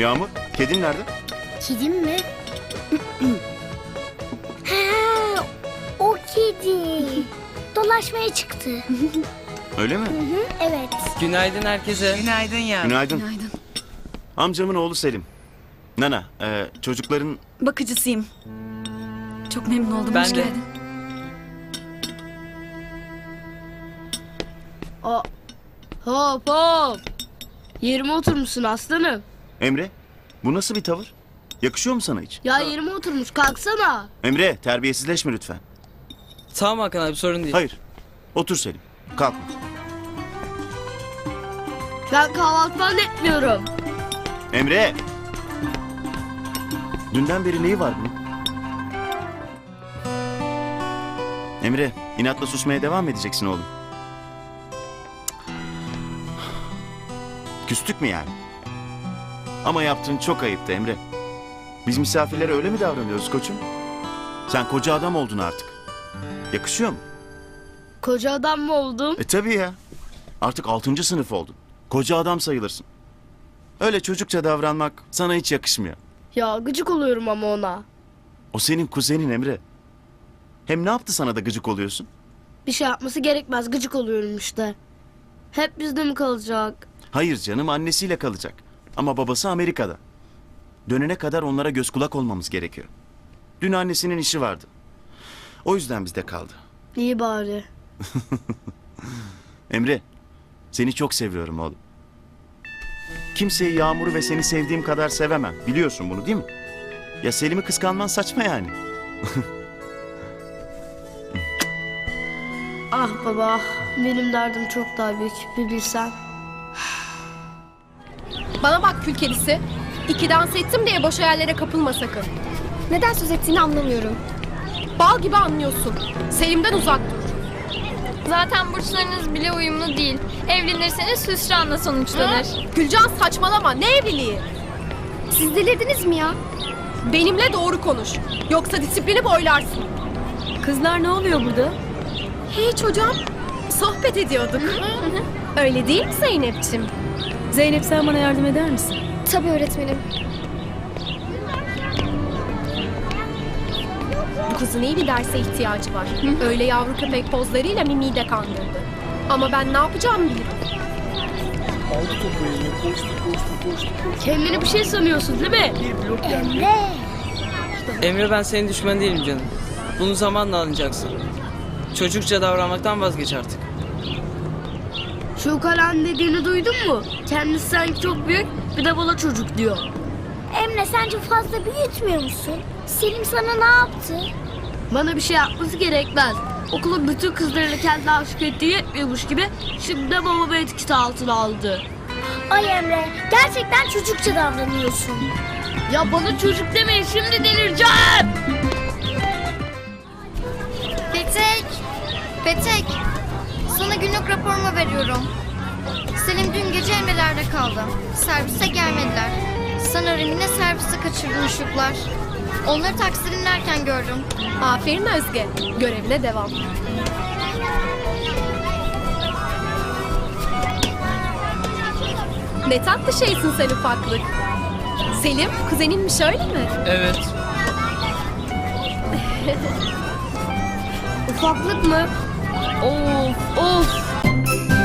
Yağmur, kedin nerede? Kedim mi? ha, o kedi. Dolaşmaya çıktı. Öyle mi? Evet. Günaydın herkese. Günaydın ya. Günaydın. Amcamın oğlu Selim. Nana, e, çocukların... Bakıcısıyım. Çok memnun oldum. Ben Hoş de. geldin. Hop hop. Yerime oturmuşsun aslanım. Emre, bu nasıl bir tavır? Yakışıyor mu sana hiç? Ya yerime oturmuş kalksana. Emre, terbiyesizleşme lütfen. Tamam Hakan abi sorun değil. Hayır, otur Selim. Kalkma. Ben kahvaltı falan etmiyorum. Emre! Dünden beri neyi var bunun? Emre, inatla susmaya devam edeceksin oğlum. Küstük mü yani? Ama yaptığın çok ayıptı Emre. Biz misafirlere öyle mi davranıyoruz koçum? Sen koca adam oldun artık. Yakışıyor mu? Koca adam mı oldum? E tabii ya. Artık altıncı sınıf oldun. Koca adam sayılırsın. Öyle çocukça davranmak sana hiç yakışmıyor. Ya gıcık oluyorum ama ona. O senin kuzenin Emre. Hem ne yaptı sana da gıcık oluyorsun? Bir şey yapması gerekmez gıcık oluyorum işte. Hep bizde mi kalacak? Hayır canım annesiyle kalacak. Ama babası Amerika'da. Dönene kadar onlara göz kulak olmamız gerekiyor. Dün annesinin işi vardı. O yüzden bizde kaldı. İyi bari. Emre, seni çok seviyorum oğlum. Kimseyi Yağmur'u ve seni sevdiğim kadar sevemem. Biliyorsun bunu değil mi? Ya Selim'i kıskanman saçma yani. Ah baba benim derdim çok daha büyük bir bilsen. Bana bak kül kedisi. İki dans ettim diye boş hayallere kapılma sakın. Neden söz ettiğini anlamıyorum. Bal gibi anlıyorsun. Selim'den uzak dur. Zaten burçlarınız bile uyumlu değil. Evlenirseniz hüsranla sonuçlanır. Gülcan saçmalama. Ne evliliği? Siz delirdiniz mi ya? Benimle doğru konuş. Yoksa disiplini boylarsın. Kızlar ne oluyor burada? Hiç hocam. Sohbet ediyorduk. Öyle değil mi Zeynep'ciğim? Zeynep sen bana yardım eder misin? Tabii öğretmenim. Bu kızın iyi bir derse ihtiyacı var. Öyle yavru köpek pozlarıyla Mimi'yi de kandırdı. Ama ben ne yapacağımı bilirim. Kendini bir şey sanıyorsun değil mi? Emre. Emre ben senin düşman değilim canım. Bunu zamanla anlayacaksın. Çocukça davranmaktan vazgeç artık. Şu kalan dediğini duydun mu? Kendisi sanki çok büyük bir de bana çocuk diyor. Emre sence fazla büyütmüyor musun? Selim sana ne yaptı? Bana bir şey yapması gerekmez. Okulun bütün kızlarını kendi aşık ettiği yetmiyormuş gibi şimdi de babamı etkisi altına aldı. Ay Emre gerçekten çocukça davranıyorsun. Ya bana çocuk demeyin şimdi delireceğim. Raporumu veriyorum. Selim dün gece Emre'lerde kaldı. Servise gelmediler. Sanırım yine servisi kaçırdı uşuklar. Onları taksi dinlerken gördüm. Aferin Özge. Görevine devam. Ne tatlı şeysin sen ufaklık. Selim, kuzeninmiş öyle mi? Evet. Ufaklık mı? Of of. Bye.